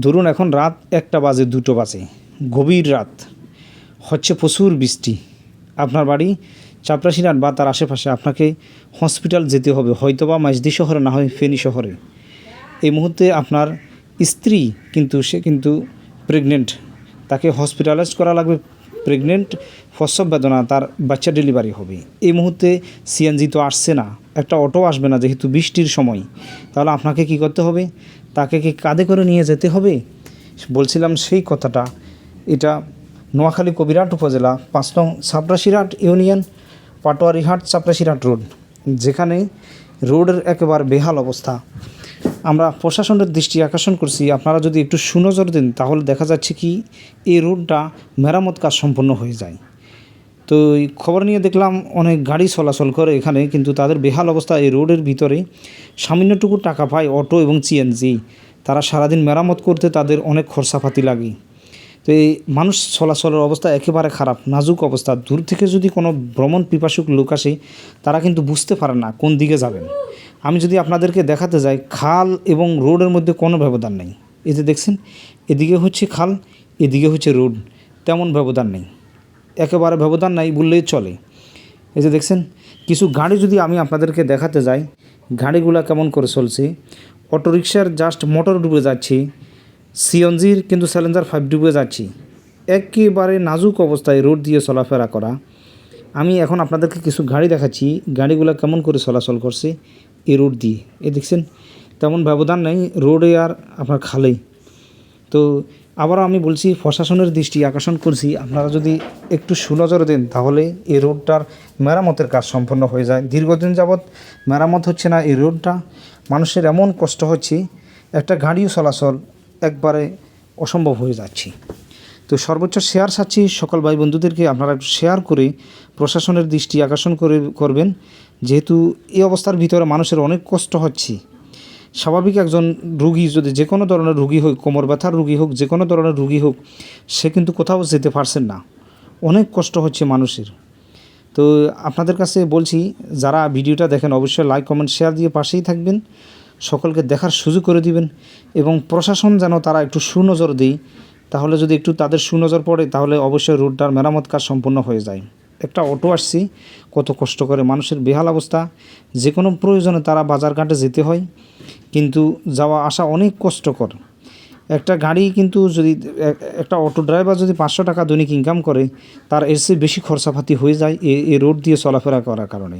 ধরুন এখন রাত একটা বাজে, দুটো বাজে। গভীর রাত। হচ্ছে প্রচুর বৃষ্টি। আপনার বাড়ি চাপরাশিনাট বা তার আশেপাশে আপনাকে হসপিটাল যেতে হবে। হয়তো বা মাইজদি শহরে, না হয় ফেনী শহরে। এই মুহূর্তে আপনার স্ত্রী কিন্তু সে কিন্তু প্রেগনেন্ট তাকে হসপিটালাইজ করা লাগবে। প্রেগনেন্ট প্রসব বেদনা তার বাচ্চা ডেলিভারি হবে। এই মুহূর্তে সিএনজি তো আসছে না, একটা অটো আসবে না যেহেতু বৃষ্টির সময়। তাহলে আপনাকে কি করতে হবে? তাকে কি কাঁধে করে নিয়ে যেতে হবে? বলছিলাম সেই কথাটা। এটা নোয়াখালী কবিরাট উপজেলা, পাঁচ নং সাপরাশিরাট ইউনিয়ন পাটোয়ারিহাট চাপরাশিরাট রোড, যেখানে রোডের একেবারে বেহাল অবস্থা। আমরা প্রশাসনের দৃষ্টি আকর্ষণ করছি, আপনারা যদি একটু সুনজর দেন, তাহলে দেখা যাচ্ছে কি এই রোডটা মেরামত কাজ সম্পন্ন হয়ে যায়। তো এই খবর নিয়ে দেখলাম অনেক গাড়ি চলাচল করে এখানে, কিন্তু তাদের বেহাল অবস্থা এই রোডের ভিতরে সামান্যটুকু টাকা পায় অটো এবং সিএনজি তারা সারাদিন মেরামত করতে তাদের অনেক খরচাপাতি লাগে। তো এই মানুষ চলাচলের অবস্থা একেবারে খারাপ, নাজুক অবস্থা। দূর থেকে যদি কোনো ভ্রমণ পিপাসুক লোক আসে, তারা কিন্তু বুঝতে পারে না কোন দিকে যাবেন। আমি যদি আপনাদেরকে দেখাতে যাই, খাল এবং রোডের মধ্যে কোনো ব্যবধান নেই। যে দেখছেন, এদিকে হচ্ছে খাল, এদিকে হচ্ছে রোড, তেমন ব্যবধান নেই। একেবারে ব্যবধান নাই, বললেই চলে। এই যে দেখছেন, কিছু গাড়ি যদি আমি আপনাদেরকে দেখাতে যাই, গাড়িগুলো কেমন করে চলছে? অটোরিকশার জাস্ট মোটর ডুবে যাচ্ছে, সিএনজির কিন্তু স্যালেঞ্জার ফাইভ ডুবে যাচ্ছি। একেবারে নাজুক অবস্থায় রোড দিয়ে চলাফেরা করা। আমি এখন আপনাদেরকে কিছু গাড়ি দেখাচ্ছি, গাড়িগুলো কেমন করে চলাচল করছে এই রোড দিয়ে। এ দেখছেন, তেমন ব্যবধান নেই, রোডে আর আপনার খালেই। তো আবারও আমি বলছি, প্রশাসনের দৃষ্টি আকর্ষণ করছি। আপনারা যদি একটু সুনজর দেন, তাহলে এই রোডটার মেরামতের কাজ সম্পন্ন হয়ে যায়। দীর্ঘদিন যাবৎ মেরামত হচ্ছে না এই রোডটা। মানুষের এমন কষ্ট হচ্ছে, একটা গাড়িও চলাচল একবারে অসম্ভব হয়ে যাচ্ছে। তো সর্বোচ্চ শেয়ার চাচ্ছি সকল ভাই বন্ধুদেরকে, আপনারা একটু শেয়ার করে প্রশাসনের দৃষ্টি আকর্ষণ করে করবেন। যেহেতু এই অবস্থার ভিতরে মানুষের অনেক কষ্ট হচ্ছে। স্বাভাবিক একজন রুগী যদি যে কোনো ধরনের রুগী হোক, কোমর ব্যথার রুগী হোক, যে কোনো ধরনের রুগী হোক, সে কিন্তু কোথাও যেতে পারছেন না। অনেক কষ্ট হচ্ছে মানুষের। তো আপনাদের কাছে বলছি, যারা ভিডিওটা দেখেন অবশ্যই লাইক, কমেন্ট, শেয়ার দিয়ে পাশেই থাকবেন। সকলকে দেখার সুযোগ করে দিবেন এবং প্রশাসন যেন তারা একটু সুনজর দেয়। তাহলে যদি একটু তাদের সুনজর পড়ে, তাহলে অবশ্যই রোডটার মেরামত কাজ সম্পূর্ণ হয়ে যায়। একটা অটো আসছি, কত কষ্ট করে। মানুষের বেহাল অবস্থা যে কোনো প্রয়োজনে তারা বাজারঘাটে যেতে হয়, কিন্তু যাওয়া আসা অনেক কষ্টকর। একটা গাড়ি কিন্তু যদি একটা অটো ড্রাইভার যদি পাঁচশো টাকা দৈনিক ইনকাম করে, তার এর চেয়ে বেশি খরচাপাতি হয়ে যায় এ- রোড দিয়ে চলাফেরা করার কারণে।